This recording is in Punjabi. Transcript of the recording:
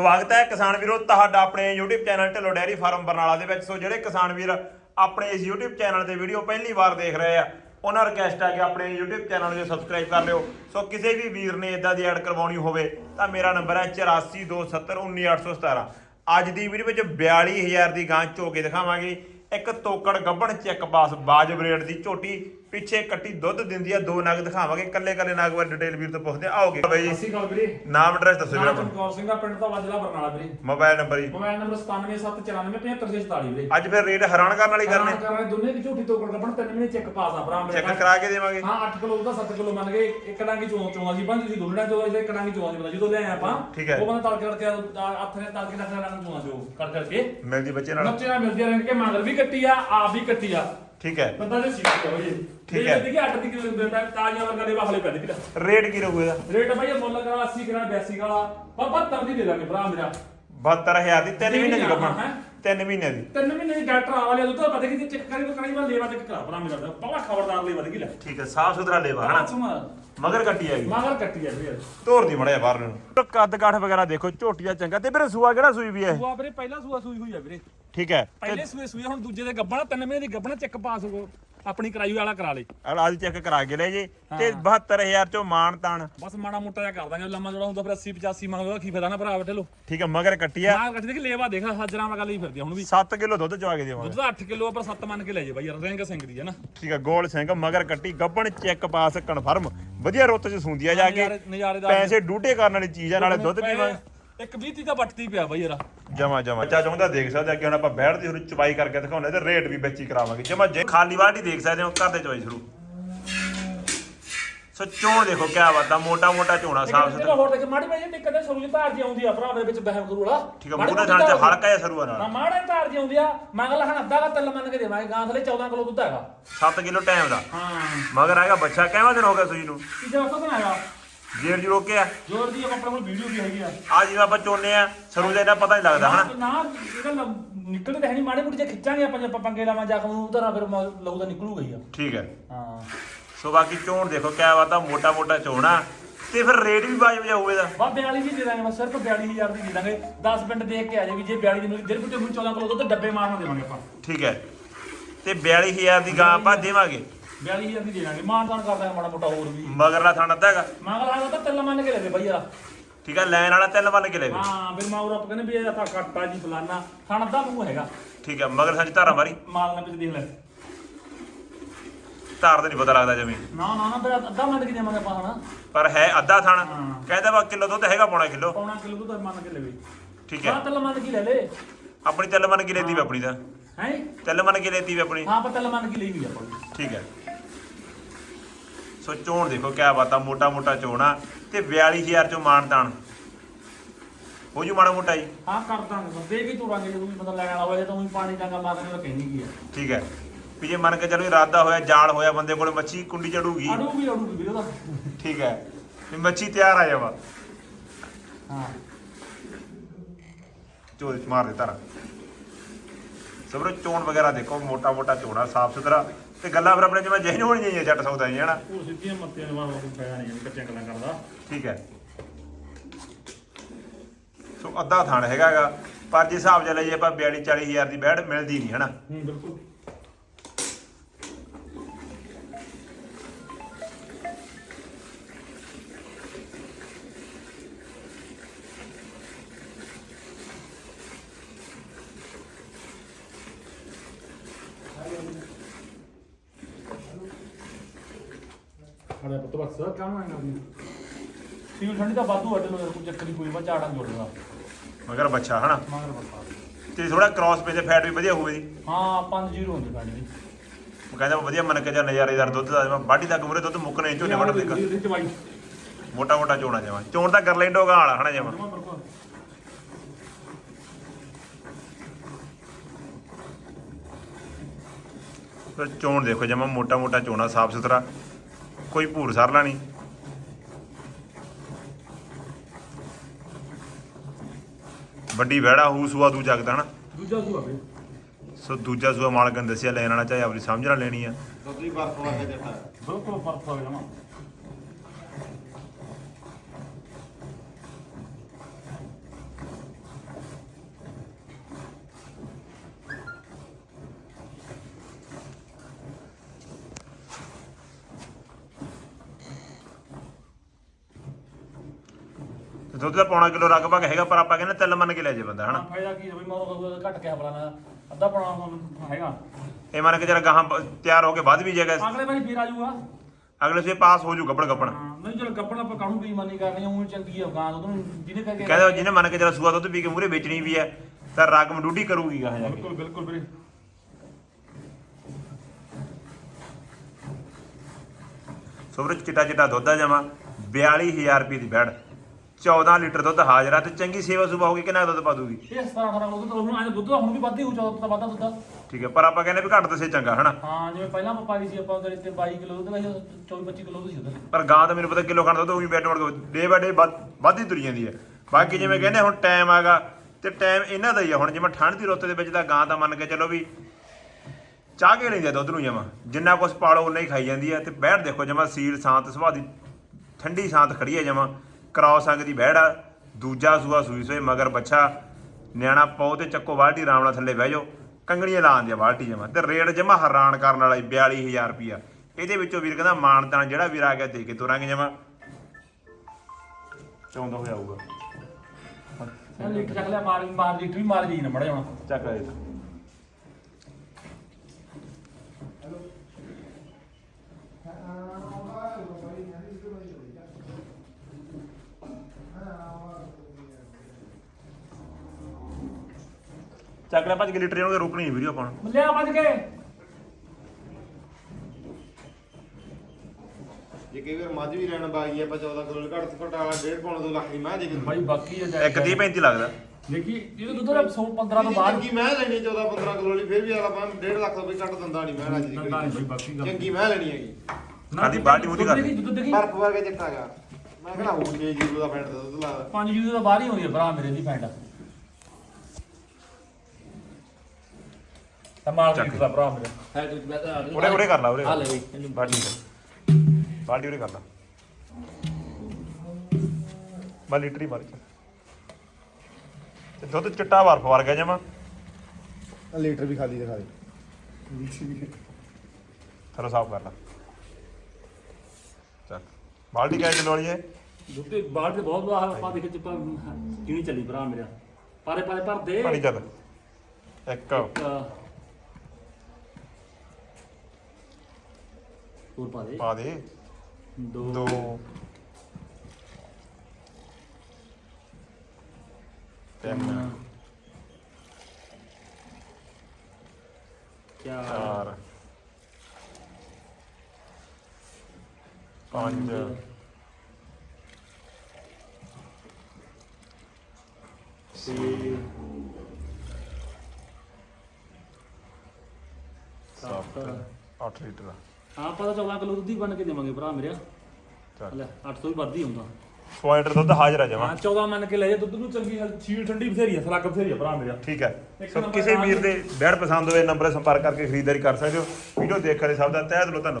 ਸਵਾਗਤ ਹੈ ਕਿਸਾਨ ਵੀਰੋ, ਤੁਹਾਡਾ ਆਪਣੇ YouTube channel Dhillon dairy farm Barnala ਦੇ ਵਿੱਚ। ਸੋ ਜਿਹੜੇ ਕਿਸਾਨ ਵੀਰ ਆਪਣੇ ਇਸ YouTube ਚੈਨਲ ਤੇ ਵੀਡੀਓ ਪਹਿਲੀ ਵਾਰ ਦੇਖ ਰਹੇ ਆ, ਉਹਨਾਂ ਰਿਕਵੈਸਟ ਹੈ ਕਿ ਆਪਣੇ YouTube ਚੈਨਲ ਨੂੰ ਸਬਸਕ੍ਰਾਈਬ ਕਰ ਲਿਓ। ਸੋ ਕਿਸੇ ਵੀ ਵੀਰ ਨੇ ਇਦਾਂ ਦੀ ਐਡ ਕਰਵਾਉਣੀ ਹੋਵੇ, ਤਾਂ ਮੇਰਾ ਨੰਬਰ ਹੈ 8427191817 ਅੱਜ ਦੀ ਵੀਡੀਓ ਵਿੱਚ 42000 ਦੀ ਗਾਂ ਚੋ ਕੇ ਦਿਖਾਵਾਂਗੇ। ਇੱਕ ਤੋਕੜ ਗੱਬਣ ਚੈੱਕ ਪਾਸ ਬਾਜਬ ਰੇਟ ਦੀ ਝੋਟੀ ਪਿੱਛੇ ਕੱਟੀ ਦੁੱਧ ਦਿੰਦੀ ਆ ਦੋ ਨਗ ਦਿਖਾਵਾਂਗੇ ਕੱਲੇ ਕੱਲੇ ਨਗ ਬਾਰੇ ਡਿਟੇਲ ਵੀਰ ਤੋਂ ਪੁੱਛਦੇ ਆ। ਆਓਗੇ ਬਾਈ ਜੀ। ਅਸੀਂ ਗੱਲ ਵੀਰੇ। ਨਾਮ ਐਡਰੈਸ ਦੱਸੋ ਵੀਰ ਨਾਮ ਆਪਣਾ। ਚਮਕੌਰ ਸਿੰਘ ਦਾ ਪਿੰਡ ਦਾ ਜ਼ਿਲ੍ਹਾ ਬਰਨਾਲਾ ਵੀਰੇ। ਮੋਬਾਈਲ ਨੰਬਰ ਜੀ। ਮੋਬਾਈਲ ਨੰਬਰ 9779475644 ਵੀਰੇ ਅੱਜ ਫਿਰ ਰੇਟ ਹੈਰਾਨ ਕਰਨ ਵਾਲੀ ਕਰਨੇ ਦੋਨੇ ਦੀ ਝੂਠੀ ਤੋਕੜ ਕੱਪਣ ਤਿੰਨ ਮਹੀਨੇ ਚੈੱਕ ਪਾਸ ਆ ਭਰਾ ਚੈੱਕ ਕਰਾ ਕੇ ਦੇਵਾਂਗੇ। ਹਾਂ 8 ਕਿਲੋ ਦਾ 7 ਕਿਲੋ ਮੰਨ ਗਏ ਇੱਕ ਡਾਂਗੀ ਚੋਂ ਚੋਂ ਅਸੀਂ ਬੰਦ ਸੀ ਦੋਨੇ ਚੋਂ ਇੱਕ ਡਾਂਗੀ ਚੋਂ ਸੀ ਜਦੋਂ ਲੈ ਆਏ ਆਪਾਂ ਠੀਕ ਹੈ। ਉਹ ਬੰਦਾ ਤੜਕੇ ਤੜਕੇ ਹੱਥ ਨੇ ਤੜਕੇ ਤੜਕੇ ਡਾਂਗੀ ਚੋਂ ਸੀ ਕਰ ਕਰਕੇ। ਮਿਲਦੀ ਬੱਚੇ ਨਾਲ। ਬੱਚੇ ਨਾਲ ਮਿਲਦੀ ਰਹਿਣ ਕੇ ਮੰਗਰ ਵੀ ਕੱਟੀ ਆ ਆਪ ਵੀ ਕੱਟੀ ਆ। ਠੀਕ ਹੈ। ਬੰਦਾ ਦੇ ਸਿੱਖ ਗਿਆ ਬਈ। ਠੀਕ ਹੈ। ਦੇਖੀ 8 ਦੀ ਕਿਲੋ ਦਿੰਦਾ ਤਾਜ਼ਾ ਵਰਗਾ ਦੇ ਬਾਹਲੇ ਪੈਦੇ ਵੀਰਾ ਰੇਟ ਕੀ ਰਹੂ ਇਹਦਾ? ਰੇਟ ਭਾਈ ਮੁੱਲ ਕਰਾ 80 ਕਰਾ 82 ਕਰਾ 72 ਦੀ ਦੇ ਦਾਂਗੇ ਭਰਾ ਮੇਰਾ। 72000 ਦੀ 3 ਮਹੀਨੇ ਦੀ ਹਾਂ, ਹੈਂ? 3 ਮਹੀਨੇ ਦੀ। ਤਿੰਨ ਮਹੀਨੇ ਦੀ ਡਾਕਟਰ ਆ ਵਾਲੇ ਉਦੋਂ ਪਤਾ ਕਿ ਚੈੱਕ ਕਰੀ ਕਰੀ ਵਾਰ ਲੇਵਾ ਚੈੱਕ ਕਰਾ ਭਰਾ ਮੇਰਾ ਬੜਾ ਖਬਰਦਾਰ ਲੇਵਾ ਦੇ ਲੈ। ਠੀਕ ਹੈ ਸਾਫ਼ ਸੁਥਰਾ ਲੇਵਾ ਹਨਾ ਮਗਰ ਕੱਟੀ ਹੈਗੀ। ਮਗਰ ਕੱਟੀ ਆ। ਵੀਰ ਧੋਰ ਦੀ ਮੜਿਆ ਬਾਹਰ ਨੂੰ। ਕੱਦ ਕਾਠ ਵਗੈਰਾ ਦੇਖੋ ਝੋਟੀਆ ਚੰਗਾ। ਤੇ ਵੀਰੇ ਸੂਆ ਕਿਹੜਾ ਸੂਈ ਵੀ ਹੈ? ਸੂਆ ਵੀਰੇ ਪਹਿਲਾ ਸੂਆ ਸੂਈ ਹੋਈ ਆ ਵੀਰੇ। ਠੀਕ ਹੈ। ਪਹਿਲੇ ਸੂਏ ਆ, ਹੁਣ ਦੂਜੇ ਦੇ ਗੱਬਣਾ ਤਿੰਨ ਮਹੀਨੇ ਦੀ ਗੱਬਣਾ ਚੈੱਕ ਪਾਸ ਹੋ ਆਪਣੀ ਕਰਾਈ ਵਾਲਾ ਕਰਾ ਲੇ ਅੱਜ ਚੈੱਕ ਕਰਾ ਕੇ ਲੈ ਜੇ। ਤੇ 72000 ਚੋਂ ਮਾਨ ਤਾਨ ਬਸ ਮਾੜਾ ਮੋਟਾ ਜਿਹਾ ਕਰ ਦਾਂਗੇ। ਲੰਮਾ ਜਿਹੜਾ ਹੁੰਦਾ ਫਿਰ 80 85 ਮੰਗਦਾ ਕੀ ਫਾਇਦਾ ਨਾ ਭਰਾ ਬੈਠੇ ਲੋ। ਠੀਕ ਹੈ ਮਗਰ ਕੱਟੀ ਆ ਮਾਰ ਕੱਟੀ ਦੇ ਕਿ ਲੇਵਾ ਦੇਖ ਹਾਜਰਾਂ ਵਾਲਾ ਲਈ ਫਿਰਦੀ ਹੁਣ ਵੀ। 7 ਕਿਲੋ ਦੁੱਧ ਚਵਾ ਕੇ ਦੇਵਾਂਗੇ। ਦੁੱਧ ਦਾ 8 ਕਿਲੋ ਪਰ 7 ਮੰਨ ਕੇ ਲੈ ਜੇ ਬਾਈ ਰਿੰਗ ਸਿੰਘ ਦੀ ਹੈ ਨਾ। ਠੀਕ ਹੈ ਗੋਲ ਸਿੰਘ ਮਗਰ ਕੱਟੀ ਗੱਬਣ ਚੈੱਕ ਪਾਸ ਕਨਫਰਮ ਵਧੀਆ ਰੁੱਤ ਚ ਸੁੰਦੀ ਆ ਜਾ ਕੇ। ਪੈਸੇ ਡੂਟੇ ਕਰਨ ਵਾਲੀ ਚੀਜ਼ ਆ ਨਾਲੇ ਦੁੱਧ ਪੀਵਾਂਗੇ। ਇੱਕ 20 ਤੀ ਤਾਂ ਵੱਟਦੀ ਪਿਆ ਬਾਈ ਯਾਰ। ਜਮਾ ਜਮਾ। ਬੱਚਾ ਚਾਹੁੰਦਾ ਦੇਖ ਸਕਦੇ ਅੱਗੇ ਹੁਣ ਆਪਾਂ ਬੈਠ ਦੀ ਹੁਣ ਚਵਾਈ ਕਰਕੇ ਦਿਖਾਉਂਦੇ ਤੇ ਰੇਟ ਵੀ ਵਿੱਚ ਹੀ ਕਰਾਵਾਂਗੇ। ਜਮਾ ਜੇ ਖਾਲੀ ਬਾਟੀ ਦੇਖ ਸਕਦੇ ਹੋ ਘਰ ਦੇ ਚਵਾਈ ਸ਼ੁਰੂ। ਸੋ ਚੋਣ ਦੇਖੋ ਕਿਆ ਬਾਤਾਂ ਮੋਟਾ ਮੋਟਾ ਝੋਣਾ ਸਾਫ਼ ਸੁਥਰਾ। ਹੋਰ ਦੇਖ ਮਾੜੀ ਮਾੜੀ ਜਿਹੀ ਟਿੱਕਦੇ ਸਰੂ ਜੀ ਧਾਰ ਜੀ ਆਉਂਦੀ ਆ ਭਰਾ ਦੇ ਵਿੱਚ ਬਹਿਮ ਕਰੂ ਵਾਲਾ। ਠੀਕ ਹੈ ਮੂਹਰੇ ਥਾਣ ਚ ਹਲਕਾ ਜਿਹਾ ਸਰੂਆ ਨਾ ਨਾਲ ਮਾੜਾ ਧਾਰ ਜੀ ਆਉਂਦੀ ਆ। ਮੰਗਲ ਹਣ ਅੱਧਾ ਦਾ ਤਿੱਲ ਮੰਨ ਕੇ ਦੇਵਾਂਗੇ ਗਾਂ ਥਲੇ 14 ਕਿਲੋ ਦੁੱਧ ਹੈਗਾ। 7 ਕਿਲੋ ਟਾਈਮ ਦਾ। ਹਾਂ। ਮਗਰ ਆਏਗਾ ਬੱਚਾ ਕਿੰਨਾ ਦਿਨ ਹੋ ਗਿਆ ਸੂਈ ਨੂੰ? ਕੀ ਜਵਾਬ ਤਾਂ ਬਣਾਇਆ ਜੇਰ ਜੀ ਰੋਕਿਆ ਜੋਰ ਦੀ ਆਪਣੇ ਕੋਲ ਵੀਡੀਓ ਵੀ ਹੈਗੀ ਆ। ਆ ਜਿਵੇਂ ਆਪਾਂ ਚੋਨੇ ਆ ਸਰੂ ਦਾ ਇਹਦਾ ਪਤਾ ਨਹੀਂ ਲੱਗਦਾ ਹਨਾ? ਨਾ ਇਹਦਾ ਲ- ਨਿਕਲਦੇ ਹੈ ਨਹੀਂ ਮਾੜੇ ਮੋਟੇ ਜੇ ਖਿੱਚਾਂਗੇ ਆਪਾਂ ਜੇ ਆਪਾਂ ਪੰਗੇ ਲਾਵਾਂ ਜ਼ਖਮ ਨੂੰ ਉਧਰ ਫਿਰ ਮ- ਲਹੂ ਤਾਂ ਨਿਕਲੂਗਾ ਹੀ ਆ। ਠੀਕ ਹੈ। ਹਾਂ। ਸੋ ਬਾਕੀ ਚੋਣ ਦੇਖੋ ਕਿਆ ਬਾਤਾਂ ਮੋਟਾ ਮੋਟਾ ਚੋਣਾ ਤੇ ਫਿਰ ਰੇਟ ਵੀ ਵਾਜਬ ਜਿਹਾ ਹੋਵੇਗਾ। ਬਾ 42 ਦੀ ਦੇ ਦਾਂਗੇ ਬਸ ਸਿਰਫ 42000 ਦੀ ਦੇ ਦਾਂਗੇ। 10 ਪਿੰਡ ਦੇਖ ਕੇ ਆ ਜਾ ਵੀ ਜੇ 42 ਦੀ ਨੂੰ ਦਿਲ ਬੁੱਤੇ ਹੁਣ 14 ਕਿਲੋ ਦੁੱਧ ਡੱਬੇ ਮਾਰਨ ਦੇਵਾਂਗੇ ਆਪਾਂ। ਠੀਕ ਹੈ। ਤੇ 42000 ਦੀ ਗਾਂ ਆਪਾਂ ਦੇਵਾਂਗੇ। 42000 ਦੀ ਦੇ ਦਾਂਗੇ। ਮਾਨਦਾਨ ਕਰ ਦਾਂਗੇ ਮਾੜਾ ਮੋਟਾ ਹੋਰ ਵੀ। ਮਗਰਲਾ ਥਾਣਾ ਅੱਧਾ ਹੈਗਾ? ਆਇਆ ਤਾਂ ਤਿੱਲ ਮੰਨ ਕੇ ਲੈਵੇ ਬਈ ਯਾਰ ਠੀਕ ਹੈ ਲੈਣ ਵਾਲਾ ਤਿੰਨ ਬੰਨ ਕੇ ਲੈ ਹਾਂ ਫਿਰ ਮਾਉਰ ਆਪ ਕਹਿੰਦੇ ਵੀ ਇਹ ਆਪਾਂ ਕੱਟਾ ਜੀ ਫਲਾਨਾ। ਖਾਣ ਅੱਧਾ ਮੂੰਹ ਹੈਗਾ। ਠੀਕ ਹੈ ਮਗਰ ਸਾਡੀ ਧਾਰਾਂ ਮਾਰੀ ਮਾਲ ਨਾਲ ਵਿੱਚ ਦੇਖ ਲੈ। ਧਾਰ ਦਾ ਨਹੀਂ ਪਤਾ ਲੱਗਦਾ ਜਮੀ ਨਾ ਨਾ ਨਾ ਫਿਰ ਅੱਧਾ ਮੰਨ ਕੇ ਦੇਵਾਂਗੇ ਆਪਾਂ ਹਣਾ ਪਰ ਹੈ ਅੱਧਾ ਥਾਣ ਹਾਂ। ਕਹਿੰਦਾ ਵਾ ਕਿਲੋ ਦੁੱਧ ਹੈਗਾ ਪੌਣਾ ਕਿਲੋ। ਪੌਣਾ ਕਿਲੋ ਦੁੱਧ ਮੰਨ ਕੇ ਲੈਵੇ ਠੀਕ ਹਾਂ ਹੈ ਤਿੱਲ ਮੰਨ ਕੇ ਲੈ ਲੈ। ਆਪਣੀ ਤਿੰਨ ਮੰਨ ਕੇ ਲੈਤੀ ਵੀ ਆਪਣੀ ਦਾ ਹੈ? ਤਿੰਨ ਮੰਨ ਕੇ ਲੈਤੀ ਵੀ ਆਪਣੀ। ਹਾਂ ਆਪਾਂ ਤਿੱਲ ਮੰਨ ਕੇ ਲਈ ਵੀ ਆਪਾਂ। ਠੀਕ ਹੈ ਸੋ ਚੋਣ ਦੇਖੋ ਕਿਆ ਬਾਤਾਂ ਮੋਟਾ ਮੋਟਾ ਚੋਣਾ ਤੇ 42000 ਚੋਂ ਮਾਨ ਤਾਣ। ਹੋ ਜੂ ਮਾੜਾ ਮੋਟਾ ਜੀ? ਹਾਂ ਕਰ ਦਾਂਗੇ ਬਸ ਦੇ ਕੇ ਤੋੜਾਂਗੇ ਜਦੋਂ ਵੀ ਪਤਾ ਲੈਣ ਵਾਲਾ ਹੋਵੇ ਤਾਂ ਉਹੀ ਪਾਣੀ ਡਾਂਗਾ ਮਾਰਨੇ ਦਾ ਕਹਿੰਦੀ ਕੀ ਆ। ਠੀਕ ਹੈ। ਵੀ ਜੇ ਮੰਨ ਕੇ ਚਲੋ ਇਰਾਦਾ ਹੋਇਆ ਜਾਲ ਹੋਇਆ ਬੰਦੇ ਕੋਲ ਮੱਛੀ ਕੁੰਡੀ ਚੜੂਗੀ। ਅੜੂ ਵੀ ਅੜੂ ਵੀ ਉਹਦਾ। ਠੀਕ ਹੈ। ਵੀ ਮੱਛੀ ਤਿਆਰ ਆ ਜਾਵਾ। ਹਾਂ। ਚੋਦ ਚ ਮਾਰ ਦੇ ਤਾਰਾ ਸਬਰੋ ਚੋਣ ਵਗੈਰਾ ਦੇਖੋ ਮੋਟਾ ਮੋਟਾ ਚੋਣਾ ਸਾਫ਼ ਸੁਥਰਾ। ਤੇ ਗੱਲਾਂ ਫਿਰ ਆਪਣੇ ਜਿਵੇਂ ਜਿਹਨ ਹੋਣੀ ਚਾਹੀਏ ਜੱਟ ਸੌਦਾ ਹੀ ਹਨਾ ਉਹ ਸਿੱਧੀਆਂ ਮੱਤੀਆਂ ਵਾਲਾ ਕੋਈ ਫਾਇਦਾ ਨਹੀਂ ਕੱਚੀਆਂ ਗੱਲਾਂ ਕਰਦਾ ਠੀਕ ਹੈ। ਸੋ ਅੱਧਾ ਥਾਣ ਹੈਗਾਗਾ ਪਰ ਜੇ ਹਿਸਾਬ ਚ ਲਈਏ ਆਪਾਂ 42 40 ਹਜ਼ਾਰ ਦੀ ਬੈੜ ਮਿਲਦੀ ਨਹੀਂ ਹਨਾ ਹੂੰ ਬਿਲਕੁਲ। ਅਰੇ ਪੁੱਤ ਬਸ। ਕੰਮ ਆਣਾ ਨਹੀਂ ਸੀਲ ਠੰਡੀ ਤਾਂ ਵਾਧੂ ਅੱਡ ਲੋ ਕੋਈ ਚੱਕਰ ਨਹੀਂ ਕੋਈ ਬਾ ਝਾੜਾਂ ਜੋੜਦਾ ਮਗਰ ਬੱਚਾ ਹਨਾ? ਮਗਰ ਬੱਤਾ ਤੇ ਥੋੜਾ ਕ੍ਰਾਸ ਪੇ ਤੇ ਫੈਟ ਵੀ ਵਧੀਆ ਹੋਵੇ ਦੀ ਹਾਂ 5-0 ਹੁੰਦੀ ਗਾੜੀ ਦੀ ਉਹ ਕਹਿੰਦਾ ਵਧੀਆ ਮੰਨ ਕੇ ਜਾਂ ਨਜ਼ਾਰੇਦਾਰ ਦੁੱਧ ਦਾ ਬਾਡੀ ਤੱਕ ਮੁਰੇ ਦੁੱਧ ਮੁੱਕਣੇ ਝੋਨੇ ਵੱਢ ਦੇਗਾ ਇਹਦੇ ਮੋਟਾ ਮੋਟਾ ਚੋਣਾ ਜਾਵਾਂ। ਚੋਣ ਤਾਂ ਗਰਲੈਂਡੋ ਗਾਂ ਵਾਲਾ ਹਨਾ ਜਾਵਾਂ। ਜਮਾ ਬਿਲਕੁਲ ਫਿਰ ਚੋਣ ਦੇਖੋ ਜਮਾ ਮੋਟਾ ਮੋਟਾ ਚੋਣਾ ਸਾਫ਼ ਸੁਥਰਾ ਕੋਈ ਭੂਰ ਸਰਲਾ ਨਹੀਂ। ਵੱਡੀ ਵਹਿੜਾ ਹੂ ਸੂਆ ਦੂ ਜਗਦਾ ਹਨਾ ਦੂਜਾ ਸੂਆ ਵੇ ਸੋ ਦੂਜਾ ਸੂਆ ਮਾਲਕਨ ਦੱਸਿਆ ਲੈਣ ਵਾਲਾ ਚਾਹੇ ਆਪਣੀ ਸਮਝ ਨਾਲ ਲੈਣੀ ਆ। ਦੁੱਧੀ ਬਰਫ ਵਰਗਾ ਜੱਟਾ ਬਿਲਕੁਲ ਫ਼ਰਕ ਹੋ ਜਾਣਾ ਦੁੱਧ ਦਾ ਪੌਣਾ ਕਿਲੋ ਲਗਭਗ ਹੈਗਾ ਪਰ ਆਪਾਂ ਕਹਿੰਦੇ ਤਿਲ ਮੰਨ ਕੇ ਲੈ ਜੇ ਬੰਦਾ ਹਨਾ? ਫਾਇਦਾ ਕੀ ਹੈ ਬਈ ਮੋਰ ਘੱਟ ਕੇ ਬਲਾਣਾ ਅੱਧਾ ਪਣਾ ਹੁਣ ਹੈਗਾ। ਇਹ ਮੰਨ ਕੇ ਜਰਾ ਗਾਹਾਂ ਬ- ਤਿਆਰ ਹੋ ਕੇ ਵੱਧ ਵੀ ਜਾਏਗਾ। ਅਗਲੇ ਵਾਰੀ ਫੇਰ ਆ ਜਾਊਗਾ। ਅਗਲੇ ਸੇ ਪਾਸ ਹੋ ਜੂ ਗੱਪੜ ਗੱਪਣ ਹਾਂ ਨਹੀਂ ਚਲ ਕੱਪੜਾ ਆਪਾਂ ਕਾਹਨੂੰ ਵੀ ਮੰਨੀ ਕਰਨੀ ਉਹ ਚੰਗੀ ਆ ਗਾਂ ਨੂੰ ਜਿਹਨੇ ਕਰਕੇ ਕਹਿੰਦੇ ਜਿਹਨੇ ਮੰਨ ਕੇ ਜਰਾ ਸੂਆ ਦੁੱਧ ਪੀ ਕੇ ਮੂਰੇ ਵੇਚਣੀ ਵੀ ਹੈ ਤਾਂ ਰਕਮ ਡੂਡੀ ਕਰੂਗੀ ਗਾਹਾਂ ਜਾ ਕੇ। ਬਿਲਕੁਲ ਬਿਲਕੁਲ ਵੀਰੇ। ਸੁਬਰ ਚਿੱਟਾ ਚਿੱਟਾ ਦੁੱਧ ਆ ਜਾਵਾਂ 42000 ਰੁਪਏ ਦੀ ਬੈੜ। 14 ਲੀਟਰ ਦੁੱਧ ਹਾਜ਼ਰ ਆ ਤੇ ਚੰਗੀ ਸੇਵਾ ਸੁਭਾ ਹੋਗੀ ਕਿੰਨਾ ਦੁੱਧ ਪਾ ਦੂਗੀ? ਇਹ 17 18 ਦੁੱਧ ਤਾਂ ਉਹਨੂੰ ਐਂ ਦੁੱਧ ਤਾਂ ਹੁਣ ਵੀ ਵੱਧ ਹੀ ਹੋ ਚਾਹ ਤਾਂ ਵੱਧਾ ਦੁੱਧ। ਠੀਕ ਹੈ ਪਰ ਆਪਾਂ ਕਹਿੰਦੇ ਵੀ ਘੱਟ ਦੱਸੇ ਚੰਗਾ ਹਨਾ? ਹਾਂ ਜਿਵੇਂ ਪਹਿਲਾਂ ਆਪਾਂ ਪਾਈ ਸੀ ਆਪਾਂ ਉਹਦੇ ਤੇ 22 ਕਿਲੋ ਦੁੱਧ ਦਾ 24 25 ਕਿਲੋ ਦੁੱਧ ਸੀ ਉਹਦਾ। ਪਰ ਗਾਂ ਤਾਂ ਮੈਨੂੰ ਪਤਾ ਕਿਲੋ ਖਾਣ ਦੁੱਧ ਉਹੀ ਬੈਠ ਵੜ ਡੇ ਬਾਏ ਡੇ ਵੱਧਦੀ ਤੁਰੀ ਜਾਂਦੀ ਹੈ ਬਾਕੀ ਜਿਵੇਂ ਕਹਿੰਦੇ ਹੁਣ ਟਾਈਮ ਆਗਾ ਤੇ ਟਾਈਮ ਇਹਨਾਂ ਦਾ ਹੀ ਆ। ਹੁਣ ਜਿਵੇਂ ਠੰਡ ਦੀ ਰੁੱਤ ਦੇ ਵਿੱਚ ਤਾਂ ਗਾਂ ਤਾਂ ਮੰਨ ਕੇ ਚੱਲੋ ਵੀ ਚਾਹ ਕੇ ਲੈਂਦੇ ਆ ਦੁੱਧ ਨੂੰ ਜਮਾ। ਜਿੰਨਾ ਕੁਛ ਪਾਲੋ ਉਨਾ ਹੀ ਖਾਈ ਜਾਂਦੀ ਹੈ ਤੇ ਬੈੜ ਦੇਖੋ ਜਮਾ ਸੀਲ ਸ਼ਾਂਤ ਸੁਭਾਅ ਦੀ ਠੰਡੀ ਸ਼ਾਂਤ ਖੜੀ ਹੈ ਜਮਾ। ਕ੍ਰਾਸ ਅੰਗ ਦੀ ਆ ਦੂਜਾ ਸੂਆ ਸੂਈ ਸੋਏ ਮਗਰ ਬੱਚਾ ਨਿਆਣਾ ਪਾਓ ਤੇ ਚੱਕੋ ਬਾਲਟੀ ਆਰਾਮ ਨਾਲ ਥੱਲੇ ਬਹਿ ਜਾਓ। ਕੰਗਣੀਆਂ ਲਾ ਆਂਦੀ ਆ ਬਾਲਟੀ ਜਮਾ। ਤੇ ਰੇਟ ਜਮਾ ਹੈਰਾਨ ਕਰਨ ਵਾਲਾ ਹੀ 42000 ਰੁਪਿਆ ਇਹਦੇ ਵਿੱਚੋਂ ਵੀਰ ਕਹਿੰਦਾ ਮਾਨਦਾਨ ਜਿਹੜਾ ਵੀਰ ਆ ਗਿਆ ਦੇ ਕੇ ਤੁਰਾਂਗੇ ਜਮਾ। ਚਾਹੁੰਦਾ ਹੋਇਆ ਲੀਟਰ ਚੱਕ ਲਿਆ ਮਾਰ ਮਾਰ ਲੀਟਰ ਵੀ ਮਾਰ ਜੀ ਨਾ ਮੜਾ ਜਾਣਾ ਚੱਕ ਲੈ ਚੱਕ ਲੈ ਭੱਜ ਕੇ ਲੀਟਰ ਇਹਨੂੰ ਰੋਕਣੀ ਨਹੀਂ ਵੀਡੀਓ ਪਾਉਣ ਲਿਆ ਵੱਜ ਕੇ। ਜੇ ਕਈ ਵਾਰ ਮੱਝ ਵੀ ਲੈਣ ਬਾਗੀ ਆਪਾਂ 14 ਕਿਲੋ ਘੱਟ ਤੋਂ ਘੱਟ ਵਾਲਾ 1.5 ਪੌਣ 2 ਲੱਖ ਦੀ ਮੈਂ ਜੇ ਬਾਈ ਬਾਕੀ ਹੈ ਇੱਕ 30 35 ਲੱਗਦਾ। ਦੇਖੀ ਇਹਦੇ ਦੁੱਧ ਦਾ 100 15 ਤੋਂ ਬਾਅਦ। ਚੰਗੀ ਮੈਂ ਲੈਣੀ 14 15 ਕਿਲੋ ਵਾਲੀ ਫਿਰ ਵੀ ਅਗਲਾ ਮੈਂ 1.5 ਲੱਖ ਰੁਪਏ ਘੱਟ ਦਿੰਦਾ ਨਹੀਂ ਮੈਂ ਅੱਜ ਦੀ ਬਾਕੀ ਗੱਲ ਚੰਗੀ ਮੈਂ ਲੈਣੀ ਹੈਗੀ। ਆਦੀ ਬਾਲਟੀ ਮੂਹਰੀ ਕਰ। ਦੇਖੀ ਦੁੱਧ ਦੇਖੀ। ਬਰਫ ਵਰਗਾ ਚਿੱਟਾ ਗਾ ਮੈਂ ਕਿਹੜਾ ਹੋ 6 ਜੀਰੋ ਦਾ ਫੈਂਟ ਦਾ ਦੁੱਧ ਲਾ। 5 ਯੂਰੋ ਦਾ ਬਾਹਰ ਹੀ ਹੁੰਦੀ ਹੈ ਭਰਾ ਮੇਰੇ ਦੀ ਫੈਂਟ ਤਾਂ ਮਾਲ ਚੱਕ। ਕੀ ਦਾ ਭਰਾ ਮੇਰੇ। ਹੈ ਤੂੰ ਮੈਂ ਤਾਂ ਉਰੇ ਉਰੇ ਕਰ ਲਾ ਉਰੇ ਆ ਲੈ। ਬਈ ਬਾਲਟੀ ਕਰ। ਬਾਲਟੀ ਉਰੇ ਕਰ ਲਾ। ਮੈਂ ਲੀਟਰ ਮਾਰ ਕੇ ਤੇ ਦੁੱਧ ਚਿੱਟਾ ਬਰਫ ਵਰਗਾ ਜਮਾ ਲੀਟਰ ਵੀ ਖਾਲੀ ਦਿਖਾ ਦੇ। ਥਰੋ ਸਾਫ਼ ਕਰ ਲਾ। ਚੱਕ ਬਾਲਟੀ ਕਿਲੋ ਵਾਲੀ ਹੈ ਦੁੱਧ ਬਾਹਰ ਤੇ ਬਹੁਤ ਬਾਹਰ ਆਪਾਂ ਦੇਖੇ ਚਿੱਪਾ ਕਿਉਂ ਚੱਲੀ ਭਰਾ ਮੇਰਾ? ਪਾਰੇ ਪਾਰੇ ਭਰ ਦੇ। ਪਾਣੀ ਚੱਲ। ਇੱਕ। ਇੱਕ। ਹੋਰ ਪਾ ਦੇ ਪਾ ਦੇ ਦੋ ਦੋ ਤਿੰਨ ਚਾਰ ਚਾਰ ਪੰਜ ਛੇ ਸੱਤ ਅੱਠ ਲੀਟਰ ਹਾਂ ਪਤਾ 14 ਕਿਲੋ ਦੁੱਧ ਹੀ ਬਣ ਕੇ ਦੇਵਾਂਗੇ ਭਰਾ ਮੇਰੇ। ਚੱਲ। ਲੈ 8 ਤੋਂ ਵੀ ਵੱਧ ਹੀ ਹੁੰਦਾ। ਪੁਆਇੰਟਰ ਦੁੱਧ ਹਾਜ਼ਰ ਆ ਹਾਂ 14 ਮੰਨ ਕੇ ਲੈ ਜਾ ਦੁੱਧ ਨੂੰ ਚੰਗੀ ਗੱਲ ਛੀਲ ਠੰਡੀ ਬਥੇਰੀ ਆ ਸਲੱਗ ਬਥੇਰੀ ਆ ਭਰਾ ਮੇਰਾ। ਠੀਕ ਹੈ। ਸੋ ਕਿਸੇ ਵੀਰ ਦੇ ਬੈਡ ਪਸੰਦ ਹੋਵੇ ਨੰਬਰ 'ਤੇ ਸੰਪਰਕ ਕਰਕੇ ਖਰੀਦਦਾਰੀ ਕਰ ਸਕਦੇ ਹੋ। ਵੀਡੀਓ ਦੇਖਣ ਲਈ ਸਭ ਦਾ ਤਹਿ ਦਿਲੋਂ ਧੰਨਵਾਦ।